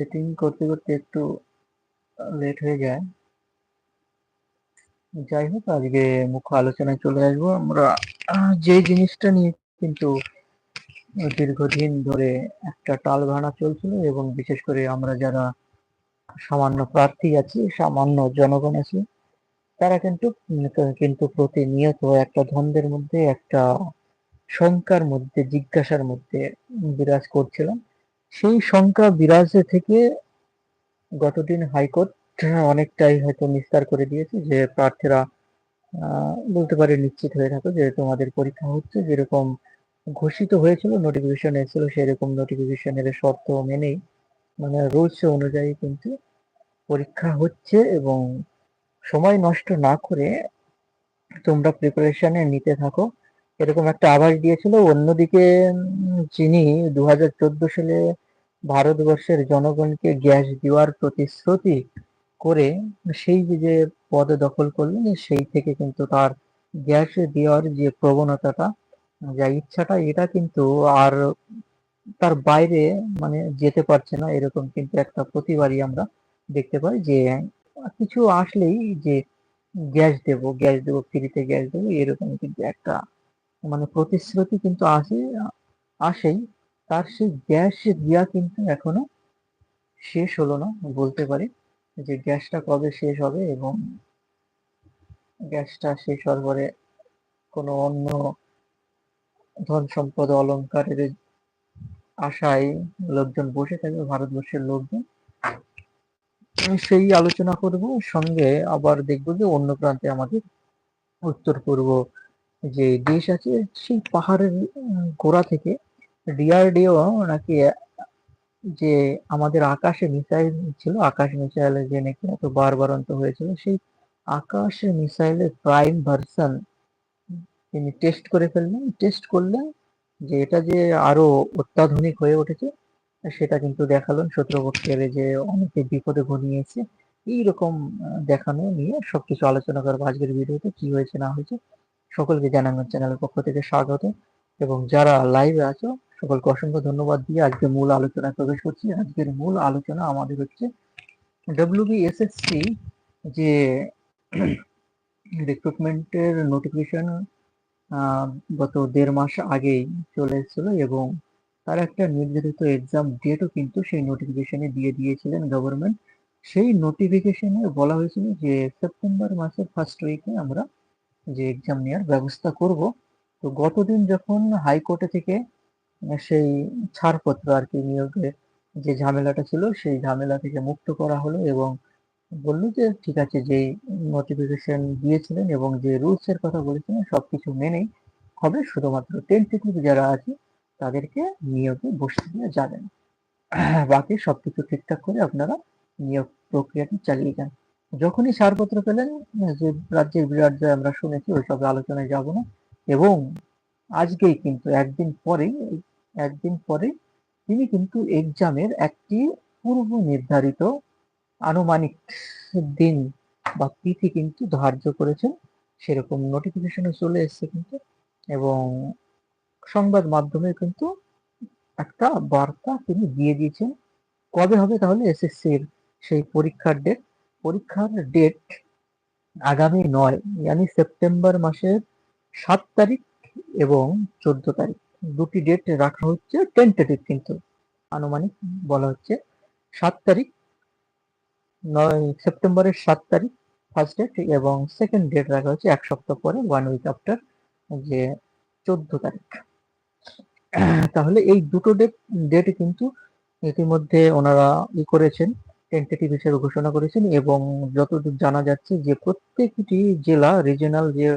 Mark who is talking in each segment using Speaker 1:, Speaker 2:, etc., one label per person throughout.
Speaker 1: Setting করতে করতে একটু লেট হয়ে যায়। যাই হোক, আজকে মুখ্য আলোচনায় চলে আসব। আমরা যে জিনিসটা নিয়ে কিন্তু দীর্ঘদিন ধরে একটা টাল ভাড়া চলছিল এবং বিশেষ করে আমরা যারা সামান্য প্রার্থী আছি, সামান্য জনগণ আছি, তারা কিন্তু কিন্তু প্রতিনিয়ত একটা দ্বন্দ্বের মধ্যে, একটা শঙ্কার মধ্যে, জিজ্ঞাসার মধ্যে বিরাজ করছিলাম। সেই শঙ্কা বিরাজে থেকে গতদিন হাইকোর্ট অনেকটাই হয়তো নিস্তার করে দিয়েছে যে প্রার্থীরা বলতে পারে নিশ্চিত হয়ে থাকো যে তোমাদের পরীক্ষা হচ্ছে। যেরকম ঘোষিত হয়েছিল নোটিফিকেশন এসেছিল, সেরকম নোটিফিকেশনের শর্ত মেনেই মানে রুলস অনুযায়ী কিন্তু পরীক্ষা হচ্ছে এবং সময় নষ্ট না করে তোমরা প্রিপারেশনে নিতে থাকো। এরকম একটা আভাস দিয়েছিল। অন্যদিকে যিনি দু হাজার চোদ্দ সালে ভারতবর্ষের জনগণকে গ্যাস দেওয়ার প্রতিশ্রুতি করে সেই যে পদ দখল করলেন, সেই থেকে কিন্তু তার গ্যাস দেওয়ার যে প্রবণতাটা, যা ইচ্ছাটা, এটা কিন্তু আর তার বাইরে মানে যেতে পারছে না। এরকম কিন্তু একটা প্রতিবারই আমরা দেখতে পাই যে, কিছু আসলেই যে গ্যাস দেবো গ্যাস দেবো, ফ্রিতে গ্যাস দেবো, এরকম কিন্তু একটা মানে প্রতিশ্রুতি কিন্তু আসে, আসেই। তার সেই গ্যাস দিয়া কিন্তু এখনও শেষ হলো না, বলতে পারি যে গ্যাসটা কবে শেষ হবে এবং গ্যাসটা শেষ হওয়ার পরে কোনো অন্য ধন সম্পদ অলংকারের আশায় লোকজন বসে থাকবে, ভারতবর্ষের লোকজন। সেই আলোচনা করব, সঙ্গে আবার দেখব যে অন্য প্রান্তে আমাদের উত্তর পূর্ব যে দেশ আছে, সেই পাহাড়ের গোড়া থেকে ডিআরডিও নাকি, যে আমাদের আকাশে মিসাইল ছিল, আকাশ মিসাইলের যে নাকি এত বারবারন্ত হয়েছিল, সেই আকাশ মিসাইলের প্রাইম ভার্সন তিনি টেস্ট করে ফেললেন। টেস্ট করলেন যে এটা যে আরও অত্যাধুনিক হয়ে উঠেছে, সেটা কিন্তু দেখালেন শত্রুপক্ষের যে অনেকে বিপদে ঘনিয়েছে। এইরকম দেখানো নিয়ে সবকিছু আলোচনা করব আজকের ভিডিওতে কি হয়েছে না হয়েছে সকলকে জানানোর চ্যানেলের পক্ষ থেকে স্বাগত। এবং যারা লাইভে আছো সকলকে অসংখ্য ধন্যবাদ দিয়ে আজকে মূল আলোচনায় প্রবেশ করছি। আজকের মূল আলোচনা আমাদের হচ্ছে ডব্লিউবিএসএসসি যে রিক্রুটমেন্টের নোটিফিকেশন গত দেড় মাস আগেই চলে এসেছিল এবং তার একটা নির্ধারিত এক্সাম ডেটও কিন্তু সেই নোটিফিকেশনে দিয়ে দিয়েছিলেন গভর্নমেন্ট সেই নোটিফিকেশনে বলা হয়েছিল যে সেপ্টেম্বর মাসের ফার্স্ট উইকে আমরা যে এক্সাম নেওয়ার ব্যবস্থা করব। তো গতদিন যখন হাইকোর্টে থেকে সেই ছাড়পত্র আর কি নিয়োগের যে ঝামেলাটা ছিল, সেই ঝামেলা থেকে মুক্ত করা হলো এবং বলল যে, ঠিক আছে, যেই নোটিফিকেশন দিয়েছিলেন এবং যে রুলস এর কথা বলেছিলেন, সবকিছু মেনেই হবে। শুধুমাত্র টেন্টেটিভ যারা আছে, তাদেরকে নিয়োগে বসতে দেওয়া যাবে না। বাকি সবকিছু ঠিকঠাক করে আপনারা নিয়োগ প্রক্রিয়াটি চালিয়ে যান। যখনই ছাড়পত্র পেলেন, যে রাজ্যের বিরাট জয় আমরা শুনেছি, ওইসব আলোচনায় যাব না। এবং আজকেই কিন্তু একদিন পরে একদিন পরে তিনি কিন্তু এক্সামের একটি পূর্ব নির্ধারিত আনুমানিক দিন বা তিথি কিন্তু ধার্য করেছেন। সেরকম নোটিফিকেশনে চলে এসেছে কিন্তু এবং সংবাদ মাধ্যমে কিন্তু একটা বার্তা তিনি দিয়ে দিয়েছেন। কবে হবে তাহলে এসএসসির সেই পরীক্ষার ডেট পরীক্ষার ডেট আগামী নয়, ইয়ানি সেপ্টেম্বর মাসের সাত তারিখ এবং চোদ্দ তারিখ। দুটি ডেট রাখা হচ্ছে টেন্টেটিভ কিন্তু আনুমানিক বলা হচ্ছে। সাত তারিখ, নয় সেপ্টেম্বরের সাত তারিখ ফার্স্ট ডেট এবং সেকেন্ড ডেট রাখা হচ্ছে এক সপ্তাহ পরে ওয়ান উইক আফটার যে চোদ্দ তারিখ। তাহলে এই দুটো ডেট ডেটে কিন্তু ইতিমধ্যে ওনারা ই করেছেন টেন্টেটিভ হিসেবে ঘোষণা করেছেন এবং যতদূর জানা যাচ্ছে যে প্রত্যেকটি জেলা রিজিনাল যে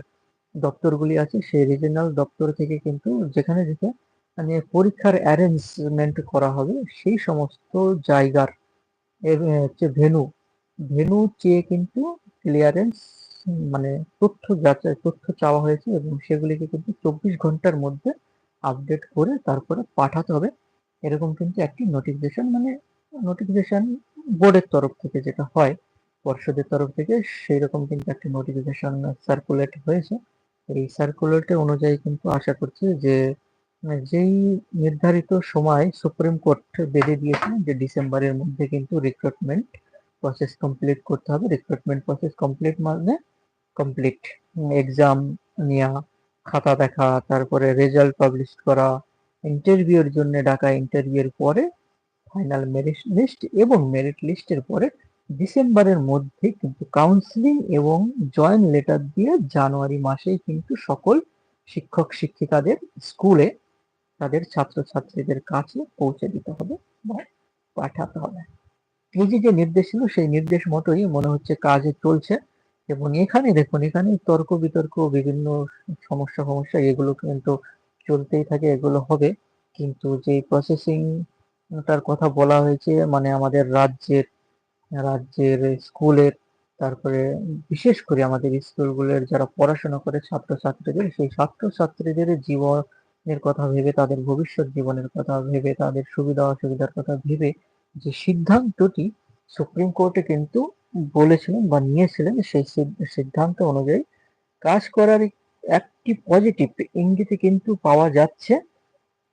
Speaker 1: দপ্তরগুলি আছে, সেই রিজিনাল দপ্তর থেকে কিন্তু যেখানে যেখানে মানে পরীক্ষার অ্যারেঞ্জমেন্ট করা হবে, সেই সমস্ত জায়গার হচ্ছে ভেনু ভেনু চেয়ে কিন্তু ক্লিয়ারেন্স মানে তথ্য যাচাই, তথ্য চাওয়া হয়েছে এবং সেগুলিকে কিন্তু চব্বিশ ঘণ্টার মধ্যে আপডেট করে তারপরে পাঠাতে হবে। এরকম কিন্তু একটি নোটিফিকেশন মানে নোটিফিকেশন বোর্ডের তরফ থেকে যেটা হয়, পর্ষদের তরফ থেকে সেই রকম কিন্তু একটি নোটিফিকেশন সার্কুলেট হয়েছে। এই সার্কুলেটে অনুযায়ী কিন্তু আশা করছি যে যেই নির্ধারিত সময় সুপ্রিম কোর্ট বেঁধে দিয়েছিলেন যে ডিসেম্বরের মধ্যে কিন্তু রিক্রুটমেন্ট প্রসেস কমপ্লিট করতে হবে। রিক্রুটমেন্ট প্রসেস কমপ্লিট মানে কমপ্লিট এক্সাম নেওয়া খাতা দেখা, তারপরে রেজাল্ট পাবলিশ করা ইন্টারভিউর জন্য ডাকা ইন্টারভিউর পরে ফাইনাল মেরিট লিস্ট এবং মেরিট লিস্টের পরে ডিসেম্বরের মধ্যে কিন্তু কাউন্সিলিং এবং জয়েন্ট লেটার দিয়ে জানুয়ারি মাসেই কিন্তু সকল শিক্ষক শিক্ষিকাদের স্কুলে তাদের ছাত্রছাত্রীদের কাছে পৌঁছে দিতে হবে বা পাঠাতে হবে। এই যে যে নির্দেশ ছিল, সেই নির্দেশ মতোই মনে হচ্ছে কাজে চলছে এবং এখানে দেখুন এখানে তর্ক বিতর্ক, বিভিন্ন সমস্যা সমস্যা, এগুলো কিন্তু চলতেই থাকে, এগুলো হবে। কিন্তু যে প্রসেসিং তার কথা বলা হয়েছে মানে আমাদের রাজ্যের রাজ্যের স্কুলের, তারপরে বিশেষ করে আমাদের স্কুলগুলোর যারা পড়াশোনা করে ছাত্রছাত্রীদের, সেই ছাত্রছাত্রীদের জীবনের কথা ভেবে, তাদের ভবিষ্যৎ জীবনের কথা ভেবে, তাদের সুবিধা অসুবিধার কথা ভেবে যে সিদ্ধান্তটি সুপ্রিম কোর্টে কিন্তু বলেছিলেন বা নিয়েছিলেন, সেই সিদ্ধান্ত অনুযায়ী কাজ করার একটি পজিটিভ ইঙ্গিতে কিন্তু পাওয়া যাচ্ছে।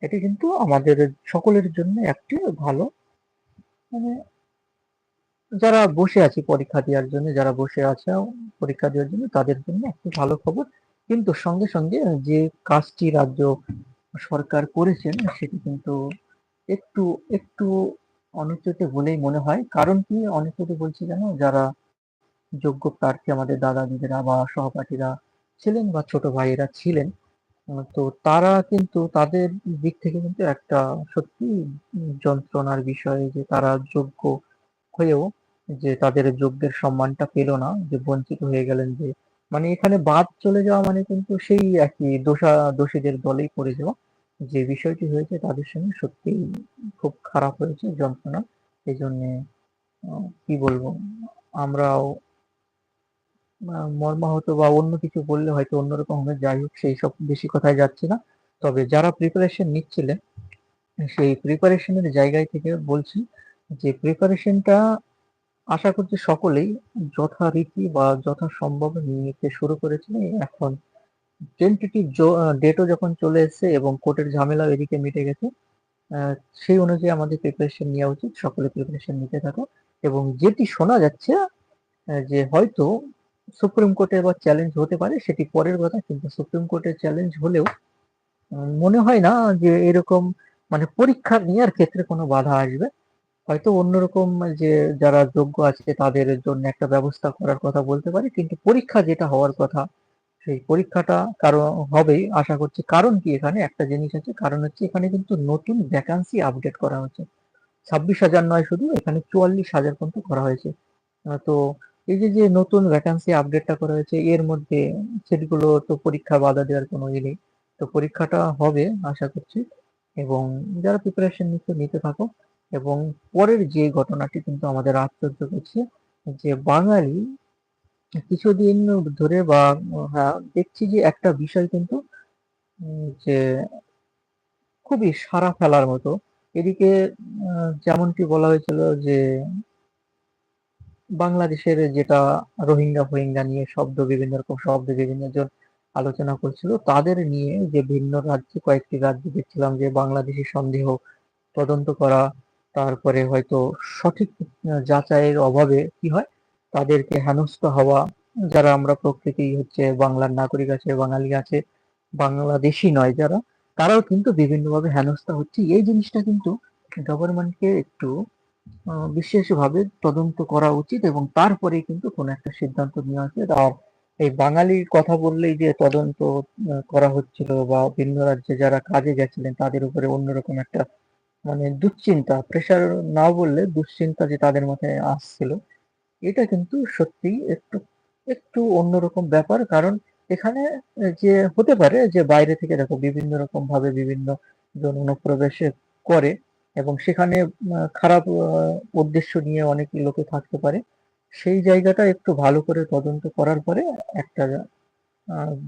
Speaker 1: এটি কিন্তু আমাদের সকলের জন্য একটি ভালো মানে যারা বসে আছে পরীক্ষা দেওয়ার জন্য, যারা বসে আছে পরীক্ষা দেওয়ার জন্য, তাদের জন্য একটি ভালো খবর। কিন্তু সঙ্গে সঙ্গে যে কাজটি রাজ্য সরকার করেছেন, সেটি কিন্তু একটু একটু অনুচিত বলেই মনে হয়। কারণ কি? অনুচিত বলছি জানো যারা যোগ্য প্রার্থী, আমাদের দাদা দিদিরা বা সহপাঠীরা ছিলেন বা ছোট ভাইয়েরা ছিলেন, তো তারা কিন্তু তাদের দিক থেকে কিন্তু একটা সত্যি যন্ত্রণার বিষয় যে তারা যোগ্য হয়েও যে তাদের যোগ্যের সম্মানটা পেল না, যে বঞ্চিত হয়ে গেলেন যে মানে এখানে বাদ চলে যাওয়া মানে কিন্তু সেই একই দোষা, দোষীদের দলেই পড়ে যাওয়া। যে বিষয়টি হয়েছে তাদের সঙ্গে সত্যি খুব খারাপ হয়েছে যন্ত্রণা। এই জন্যে কি বলব, আমরাও মর্মাহত বা অন্য কিছু বললে হয়তো অন্যরকম হবে, যাই হোক সেই সব বেশি কথায় যাচ্ছে না। তবে যারা প্রিপারেশন নিচ্ছিলেন, সেই প্রিপারেশনের জায়গায় থেকে বলছি যে প্রিপারেশনটা আশা করছি সকলেই যথারীতি বা যথাসম্ভব নিতে শুরু করেছে। এখন টেন্টেটিভ ডেটও যখন চলে এসেছে এবং কোর্টের ঝামেলা এদিকে মিটে গেছে সেই অনুযায়ী আমাদের প্রিপারেশন নেওয়া উচিত। সকলে প্রিপারেশন নিতে থাকো এবং যেটি শোনা যাচ্ছে যে হয়তো সুপ্রিম কোর্টে এবার চ্যালেঞ্জ হতে পারে, সেটি পরের কথা, কিন্তু সুপ্রিম কোর্টের চ্যালেঞ্জ হলেও মনে হয় না যে এরকম মানে পরীক্ষা নেওয়ার ক্ষেত্রে কোনো বাধা আসবে। হয়তো অন্যরকম যে যারা যোগ্য আছে তাদের জন্য একটা ব্যবস্থা করার কথা বলতে পারে, কিন্তু পরীক্ষা যেটা হওয়ার কথা, সেই পরীক্ষাটা কারণ হবেই। আশা করছি কারণ কি এখানে? একটা জিনিস আছে, কারণ হচ্ছে এখানে কিন্তু নতুন ভ্যাকান্সি আপডেট করা হচ্ছে। ছাব্বিশ হাজার নয় শুধু, এখানে চুয়াল্লিশ হাজার পর্যন্ত করা হয়েছে। তো এই যে যে নতুন ভ্যাকান্সি আপডেটটা করা হয়েছে, এর মধ্যে সেগুলো তো পরীক্ষা বাধা দেওয়ার কোনো ই নেই। তো পরীক্ষাটা হবে, আশা করছি। এবং যারা প্রিপারেশন নিচ্ছে, নিতে থাকো। এবং পরের যে ঘটনাটি কিন্তু আমাদের আশ্চর্য করছে, যে বাঙালি কিছুদিন ধরে বা হ্যাঁ দেখছি যে একটা বিষয় কিন্তু যে খুবই সারা ফেলার মতো। এদিকে যেমনটি বলা হয়েছিল যে বাংলাদেশের যেটা রোহিঙ্গা ফোহিঙ্গা নিয়ে শব্দ, বিভিন্ন রকম শব্দ, বিভিন্ন জন আলোচনা করছিল, তাদের নিয়ে যে ভিন্ন রাজ্যে, কয়েকটি রাজ্যে দেখছিলাম যে বাংলাদেশি সন্দেহ তদন্ত করা তারপরে হয়তো সঠিক যাচাইয়ের অভাবে কি হয়? তাদেরকে হেনস্থ হওয়া, যারা আমরা প্রকৃতি হচ্ছে বাংলার নাগরিক আছে, বাঙালি আছে, বাংলাদেশি নয় যারা, তারাও কিন্তু বিভিন্নভাবে হেনস্থা হচ্ছে। এই জিনিসটা কিন্তু গভর্নমেন্টকে একটু বিশেষভাবে তদন্ত করা উচিত এবং তারপরে কিন্তু কোনো একটা সিদ্ধান্ত নেওয়া উচিত। আর এই বাঙালির কথা বললেই যে তদন্ত করা হচ্ছিল বা ভিন্ন রাজ্যে যারা কাজে গেছিলেন তাদের উপরে অন্যরকম একটা মানে দুশ্চিন্তা প্রেশার না বললে দুশ্চিন্তা যে তাদের মাথায় আসছিল, এটা কিন্তু সত্যি একটু একটু অন্যরকম ব্যাপার। কারণ এখানে যে হতে পারে যে বাইরে থেকে দেখো বিভিন্ন রকম ভাবে বিভিন্ন জন অনুপ্রবেশ করে এবং সেখানে খারাপ উদ্দেশ্য নিয়ে অনেক লোকে থাকতে পারে। সেই জায়গাটা একটু ভালো করে তদন্ত করার পরে একটা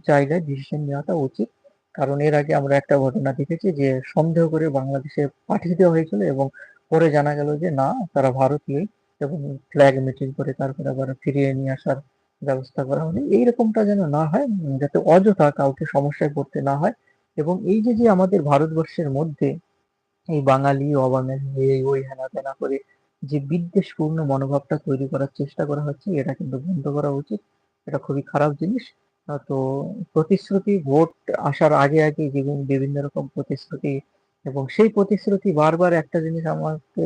Speaker 1: জায়গায় ডিসিশন নেওয়াটা উচিত। কারণ এর আগে আমরা একটা ঘটনা দেখেছি যে সন্দেহ করে বাংলাদেশে পাঠিয়ে দেওয়া হয়েছিল এবং পরে জানা গেল যে না, তারা ভারতীয় এবং ফ্ল্যাগ মিটিং করে তারপরে আবার ফিরিয়ে নিয়ে আসার ব্যবস্থা করা হলে এইরকমটা যেন না হয়, যাতে অযথা কাউকে সমস্যায় পড়তে না হয় এবং এই যে যে আমাদের ভারতবর্ষের মধ্যে এই বাঙালি, অবাঙালি ওই হেনা তেনা করে যে বিদ্বেষপূর্ণ মনোভাবটা তৈরি করার চেষ্টা করা হচ্ছে, এটা কিন্তু বন্ধ করা উচিত। এটা খুবই খারাপ জিনিস। তো প্রতিশ্রুতি ভোট আসার আগে আগে বিভিন্ন রকম প্রতিশ্রুতি এবং সেই প্রতিশ্রুতি বারবার একটা জিনিস আমাকে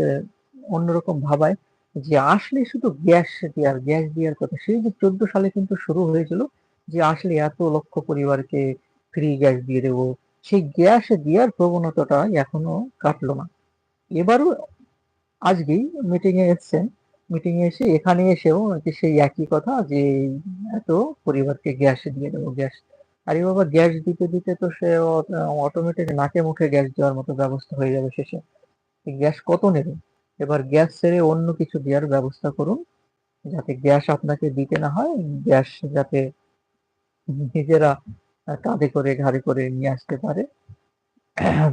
Speaker 1: অন্যরকম ভাবায় যে আসলে শুধু গ্যাস দেওয়ার গ্যাস দেওয়ার কথা। সেই যে চোদ্দ সালে কিন্তু শুরু হয়েছিল যে আসলে এত লক্ষ পরিবারকে ফ্রি গ্যাস দিয়ে দেবো, সেই গ্যাস দেওয়ার প্রবণতাটা এখনও কাটলো না। এবারও আজকেই মিটিং এ এসছেন মিটিং এসে এখানে এসেও নাকি সেই একই কথা যে এত পরিবারকে গ্যাস দিয়ে দেবো, গ্যাস। আরে বাবা, গ্যাস দিতে দিতে তো সে অটোমেটিক নাকে মুখে গ্যাস দেওয়ার মতো ব্যবস্থা হয়ে যাবে শেষে। গ্যাস কত নেবে? এবার গ্যাস ছেড়ে অন্য কিছু দেওয়ার ব্যবস্থা করুন, যাতে গ্যাস আপনাকে দিতে না হয়, গ্যাস যাতে নিজেরা কাঁধে করে, ঘাড়ে করে নিয়ে আসতে পারে।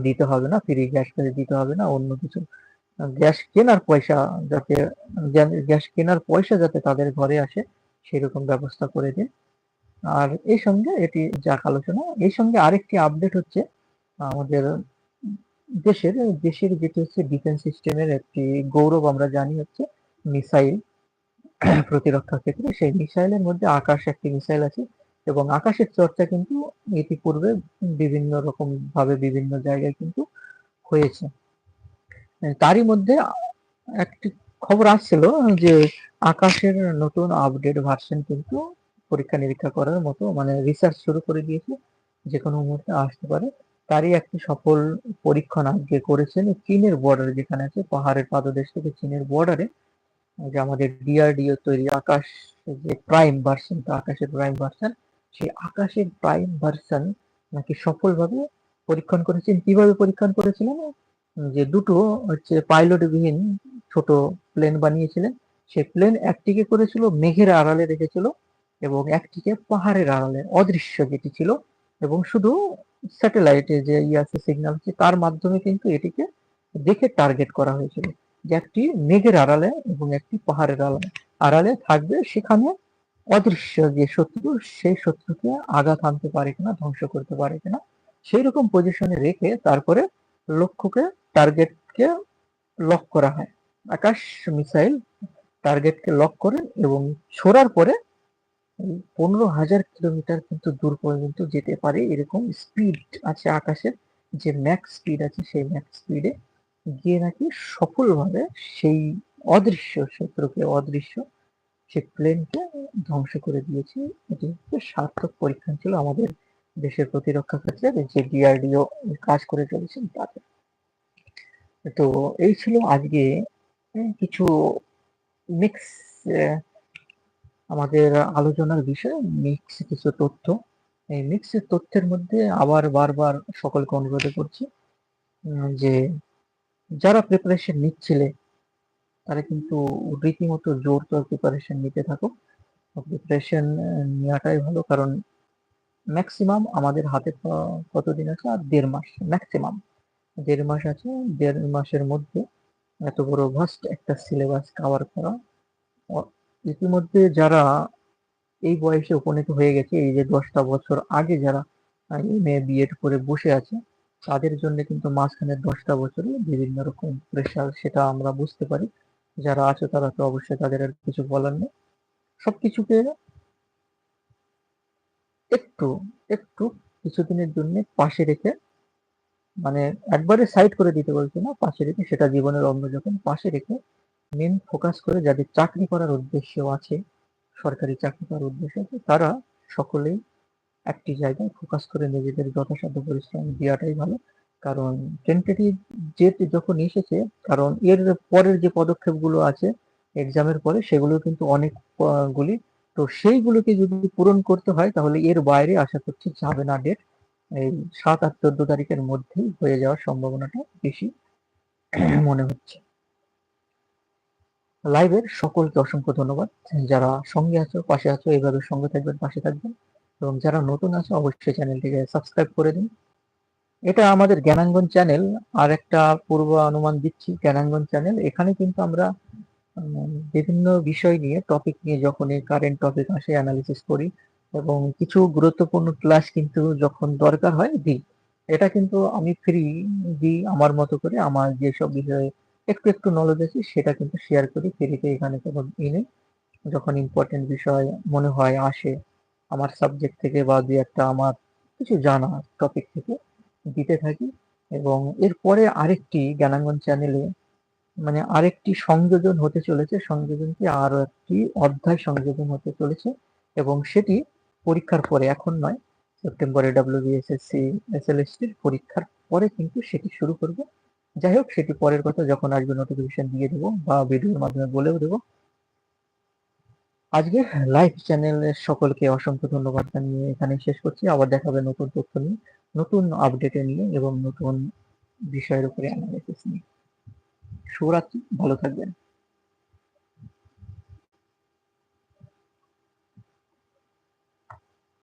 Speaker 1: দিতে হবে না, ফ্রি গ্যাস দিতে হবে না, অন্য কিছু। গ্যাস কেনার পয়সা যাতে, গ্যাস কেনার পয়সা যাতে তাদের ঘরে আসে, সেরকম ব্যবস্থা করে দিন। আর এই সঙ্গে এটি যাক আলোচনা, এই সঙ্গে আরেকটি আপডেট হচ্ছে, আমাদের দেশের দেশের যেটি হচ্ছে ডিফেন্স সিস্টেমের একটি গৌরব আমরা জানি হচ্ছে মিসাইল প্রতিরক্ষা ক্ষেত্রে। সেই মিসাইলের মধ্যে আকাশ একটি মিসাইল আছে এবং আকাশের চর্চা কিন্তু ইতিপূর্বে বিভিন্ন রকম ভাবে বিভিন্ন জায়গায় কিন্তু হয়েছে। তারই মধ্যে একটি খবর আসছিল যে আকাশের নতুন আপডেট ভার্সন কিন্তু পরীক্ষা নিরীক্ষা করার মতো মানে রিসার্চ শুরু করে দিয়েছে, যে কোনো মুহূর্তে আসতে পারে। তারই একটি সফল পরীক্ষণ আজকে করেছেন চীনের বর্ডার যেখানে আছে পাহাড়ের পাদদেশ থেকে চীনের বর্ডারে যে আমাদের ডিআরডিও তৈরি আকাশ যে প্রাইম ভার্সন আকাশের প্রাইম ভার্সন সেই আকাশের প্রাইম ভার্সন নাকি সফলভাবে পরীক্ষণ করেছেন। কীভাবে পরীক্ষণ করেছিলেন? যে দুটো হচ্ছে পাইলটবিহীন ছোট প্লেন বানিয়েছিলেন। সেই প্লেন একটিকে করেছিল মেঘের আড়ালে রেখেছিল এবং একটিকে পাহাড়ের আড়ালে, অদৃশ্য যেটি ছিল। এবং শুধু স্যাটেলাইটে যে ইয়ে ইয়াসে সিগন্যাল তার মাধ্যমে কিন্তু এটিকে দেখে টার্গেট করা হয়েছিল যে একটি মেঘের আড়ালে এবং একটি পাহাড়ের আড়ালে। আড়ালে থাকবে সেখানে অদৃশ্য যে শত্রু, সেই শত্রুকে আঘাত আনতে পারে কিনা, ধ্বংস করতে পারে কিনা সেই রকম পজিশনে রেখে তারপরে লক্ষ্যকে টার্গেটকে লক করা হয়। আকাশ মিসাইল টার্গেটকে লক করেন এবং ছোড়ার পরে পনেরো হাজার কিলোমিটার কিন্তু দূর পর্যন্ত যেতে পারে। এরকম স্পিড আছে আকাশের, যে ম্যাক্স স্পিড আছে সেই ম্যাক্স স্পিডে গিয়ে নাকি সফলভাবে সেই অদৃশ্য শত্রুকে, অদৃশ্য সে প্লেনকে ধ্বংস করে দিয়েছে। এটি হচ্ছে সার্থক পরীক্ষা ছিল আমাদের দেশের প্রতিরক্ষা ক্ষেত্রে। যে ডিআরডিও কাজ করে চলেছেন তাতে। তো এই ছিল আজকে কিছু মিক্স আমাদের আলোচনার বিষয় মিক্স কিছু তথ্য। এই মিক্স তথ্যের মধ্যে আবার বারবার সকলকে অনুরোধ করছি যে যারা প্রিপারেশন নিচ্ছিলে, তারা কিন্তু রীতিমতো জোর তোর প্রিপারেশন নিতে থাকো। প্রিপারেশন নেওয়াটাই ভালো, কারণ ম্যাক্সিমাম আমাদের হাতে কতদিন আছে? আর দেড় মাস ম্যাক্সিমাম দেড় মাস আছে, দেড় মাসের মধ্যে এত বড় ভাস্ট একটা সিলেবাস কভার করা। ইতিমধ্যে যারা এই বয়সে উপনীত হয়ে গেছে, এই যে দশটা বছর আগে যারা এম এ বিএড করে বসে আছে, তাদের জন্য কিন্তু মাঝখানে দশটা বছরে বিভিন্ন রকম প্রেশার সেটা আমরা বুঝতে পারি। যারা আছে তারা তো অবশ্যই তাদের আর কিছু বলার নেই। সবকিছুকে একটু একটু কিছুদিনের জন্য পাশে রেখে মানে একবারে সাইড করে দিতে বলছি না, পাশে রেখে সেটা জীবনের অন্য যখন পাশে রেখে মেন ফোকাস করে যাদের চাকরি করার উদ্দেশ্য আছে, সরকারি চাকরি করার উদ্দেশ্য আছে, তারা সকলেই একটি জায়গায় ফোকাস করে নিজেদের যথাসাধ্য পরিশ্রম দেওয়াটাই ভালো। কারণ টেন্টেটিভ জেট যখন এসেছে, কারণ এর পরের যে পদক্ষেপগুলো আছে এক্সামের পরে সেগুলো কিন্তু অনেকগুলি, তো সেইগুলোকে যদি পূরণ করতে হয়, তাহলে এর বাইরে আশা করছি যাবে না ডেট এই সাত আর চোদ্দ তারিখের মধ্যেই হয়ে যাওয়ার সম্ভাবনাটা বেশি মনে হচ্ছে। লাইভের সকলকে অসংখ্য ধন্যবাদ। যারা সঙ্গে আছো, পাশে আছো এইভাবে সঙ্গে থাকবেন, পাশে থাকবেন এবং যারা নতুন আছে, অবশ্যই চ্যানেলটিকে সাবস্ক্রাইব করে দিন। এটা আমাদের জ্ঞানাঙ্গন চ্যানেল। আর একটা পূর্ব অনুমান দিচ্ছি, জ্ঞানাঙ্গন চ্যানেল। এখানে কিন্তু আমরা বিভিন্ন বিষয় নিয়ে টপিক নিয়ে যখন কারেন্ট টপিক আসে অ্যানালিসিস করি এবং কিছু গুরুত্বপূর্ণ ক্লাস কিন্তু যখন দরকার হয়, দিই। এটা কিন্তু আমি ফ্রি দিই আমার মতো করে। আমার যেসব বিষয়ে একটু একটু নলেজ আছে, সেটা কিন্তু শেয়ার করি। ফ্রিতে এখানে ই নেই। যখন ইম্পর্টেন্ট বিষয় মনে হয়, আসে আমার সাবজেক্ট থেকে বা দুই একটা আমার কিছু জানা টপিক থেকে, দিতে থাকি। এবং এরপরে আরেকটি জ্ঞানাঙ্গন চ্যানেলে মানে আরেকটি সংযোজন হতে চলেছে। সংযোজনটি আরও একটি অধ্যায় সংযোজন হতে চলেছে। এবং সেটি পরীক্ষার পরে, এখন নয়, সেপ্টেম্বরে ডাব্লিউবিএসএসসি এসএলএসটির পরীক্ষার পরে কিন্তু সেটি শুরু করব। যাই হোক, সেটি পরের কথা যখন আসবে নোটিফিকেশন দিয়ে দেবো বা ভিডিওর মাধ্যমে বলেও দেবো। আজকে লাইভ চ্যানেলের সকলকে অসংখ্য ধন্যবাদ জানিয়ে এখানে শেষ করছি। আবার দেখাবে নতুন তথ্য নিয়ে, নতুন আপডেটে নিয়ে এবং নতুন বিষয়ের উপরে অ্যানালাইসিস নিয়ে। শুভরাত্রি, ভালো থাকবেন।